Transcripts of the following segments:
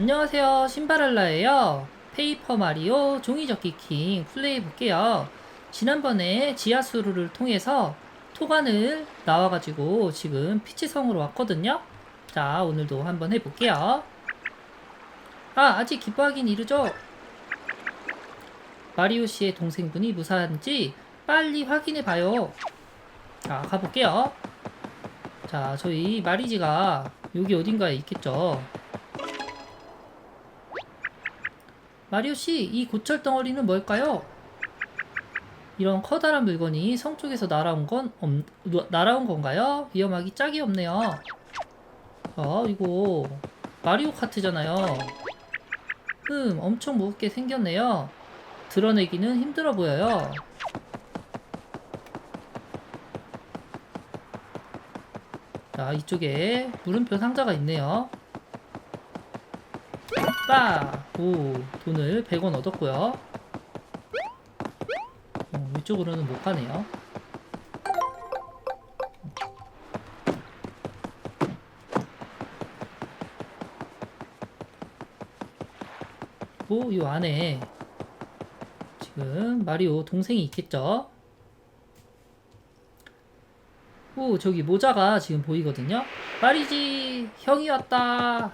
안녕하세요. 신바랄라예요. 페이퍼 마리오 종이접기 킹 플레이 볼게요. 지난번에 지하수로를 통해서 토관을 나와가지고 지금 피치성으로 왔거든요. 자 오늘도 한번 해볼게요. 아 아직 기뻐하긴 이르죠? 마리오 씨의 동생분이 무사한지 빨리 확인해봐요. 자 가볼게요. 자 저희 마리지가 여기 어딘가에 있겠죠 마리오 씨, 이 고철 덩어리는 뭘까요? 이런 커다란 물건이 성 쪽에서 날아온 건 없, 누- 날아온 건가요? 위험하기 짝이 없네요. 아, 이거 마리오 카트잖아요. 흠, 엄청 무겁게 생겼네요. 드러내기는 힘들어 보여요. 자, 이쪽에 물음표 상자가 있네요. 빠! 오, 돈을 100원 얻었고요. 어, 이쪽으로는 못 가네요. 오, 이 안에 지금 마리오 동생이 있겠죠? 오, 저기 모자가 지금 보이거든요? 마리지, 형이 왔다!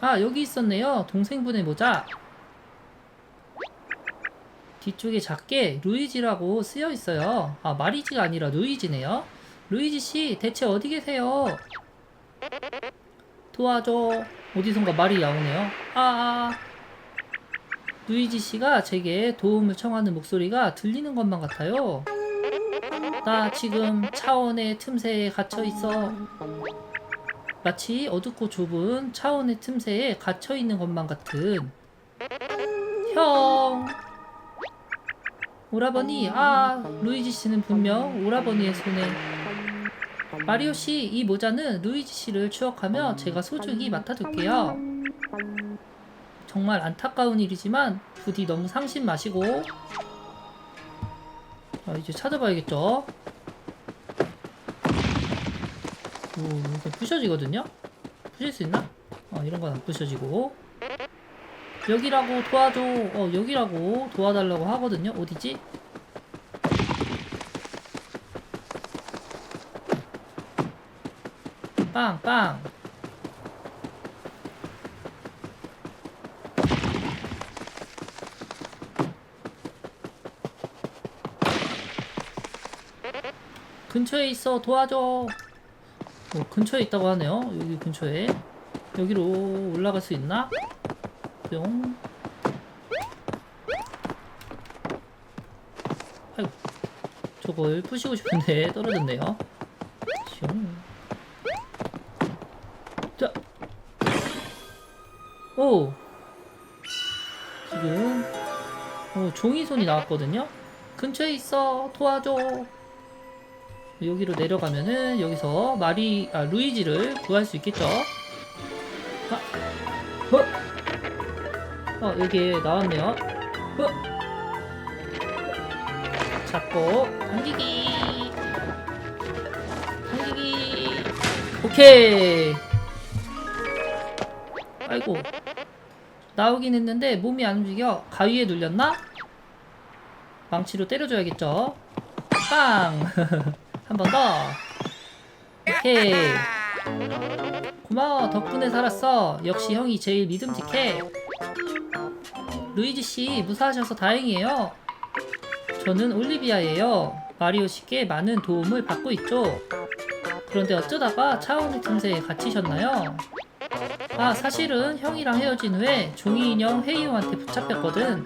아, 여기 있었네요. 동생분의 모자. 뒤쪽에 작게 루이지라고 쓰여 있어요. 아, 마리지가 아니라 루이지네요. 루이지 씨, 대체 어디 계세요? 도와줘. 어디선가 말이 나오네요. 아, 아. 루이지 씨가 제게 도움을 청하는 목소리가 들리는 것만 같아요. 나 지금 차원의 틈새에 갇혀 있어. 마치 어둡고 좁은 차원의 틈새에 갇혀 있는 것만 같은. 형. 오라버니. 아 루이지 씨는 분명 오라버니의 손에. 마리오 씨 이 모자는 루이지 씨를 추억하며 제가 소중히 맡아둘게요. 정말 안타까운 일이지만 부디 너무 상심 마시고. 자 이제 찾아봐야겠죠 오, 이거 부셔지거든요? 부실 수 있나? 어, 이런 건 안 부셔지고. 여기라고 도와줘. 어, 여기라고 도와달라고 하거든요? 어디지? 빵, 빵. 근처에 있어 도와줘. 어, 근처에 있다고 하네요. 여기 근처에. 여기로 올라갈 수 있나? 뿅. 아이고. 저걸 부시고 싶은데 떨어졌네요. 슝. 자. 오. 지금 오, 종이 손이 나왔거든요. 근처에 있어. 도와줘. 여기로 내려가면은 여기서 마리 아 루이지를 구할 수 있겠죠? 아, 어, 어 여기에 나왔네요. 어, 잡고 당기기, 당기기. 오케이. 아이고 나오긴 했는데 몸이 안 움직여. 가위에 눌렸나? 망치로 때려줘야겠죠? 빵. 한 번 더. 오케이. 고마워. 덕분에 살았어. 역시 형이 제일 믿음직해. 루이지 씨 무사하셔서 다행이에요. 저는 올리비아예요. 마리오 씨께 많은 도움을 받고 있죠. 그런데 어쩌다가 차원의 틈새에 갇히셨나요? 아, 사실은 형이랑 헤어진 후에 종이 인형 회의용한테 붙잡혔거든.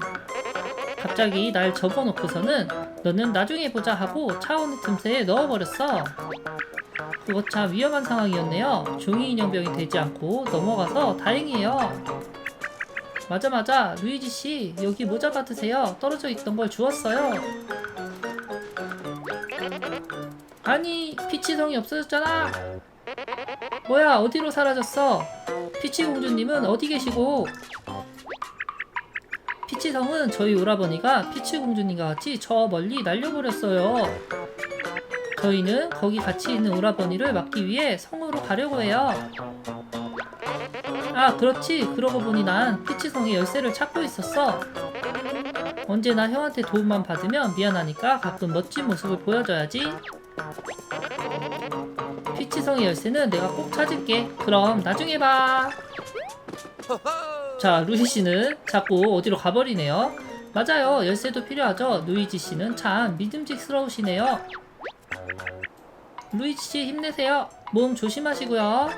갑자기 날 접어놓고서는 너는 나중에 보자 하고 차원의 틈새에 넣어버렸어. 그거 참 위험한 상황이었네요. 종이 인형병이 되지 않고 넘어가서 다행이에요. 맞아 맞아 루이지 씨 여기 모자 받으세요. 떨어져 있던 걸 주웠어요. 아니 피치성이 없어졌잖아. 뭐야 어디로 사라졌어? 피치 공주님은 어디 계시고? 피치 피치성은 저희 오라버니가 피치 공주님과 같이 저 멀리 날려버렸어요. 저희는 거기 같이 있는 오라버니를 막기 위해 성으로 가려고 해요. 아, 그렇지. 그러고 보니 난 피치성의 열쇠를 찾고 있었어. 언제나 형한테 도움만 받으면 미안하니까 가끔 멋진 모습을 보여줘야지. 피치성의 열쇠는 내가 꼭 찾을게. 그럼 나중에 봐. 자, 루시 씨는 자꾸 어디로 가버리네요. 맞아요. 열쇠도 필요하죠. 루이지 씨는 참 믿음직스러우시네요. 루이지 씨 힘내세요. 몸 조심하시고요.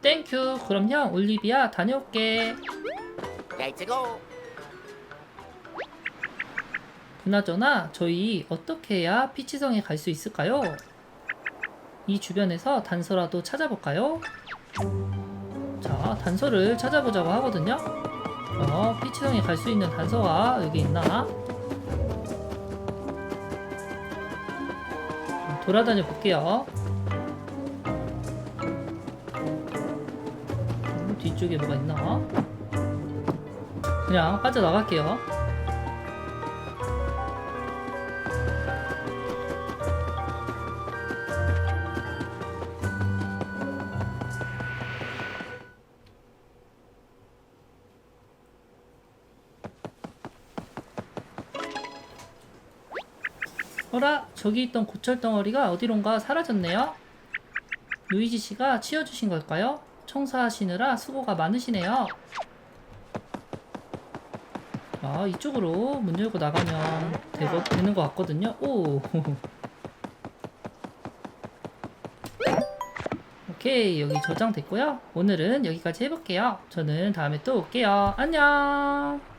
땡큐. 그럼 형 올리비아 다녀올게. 그나저나 저희 어떻게 해야 피치성에 갈 수 있을까요? 이 주변에서 단서라도 찾아볼까요? 자, 단서를 찾아보자고 하거든요. 어, 피치성에 갈 수 있는 단서가 여기 있나? 좀 돌아다녀 볼게요. 음, 뒤쪽에 뭐가 있나? 그냥 빠져나갈게요. 어라 저기 있던 고철 덩어리가 어디론가 사라졌네요. 루이지 씨가 치워주신 걸까요? 청소하시느라 수고가 많으시네요. 아 이쪽으로 문 열고 나가면 되거, 되는 것 같거든요. 오. 오케이 여기 저장됐고요. 오늘은 여기까지 해볼게요. 저는 다음에 또 올게요. 안녕.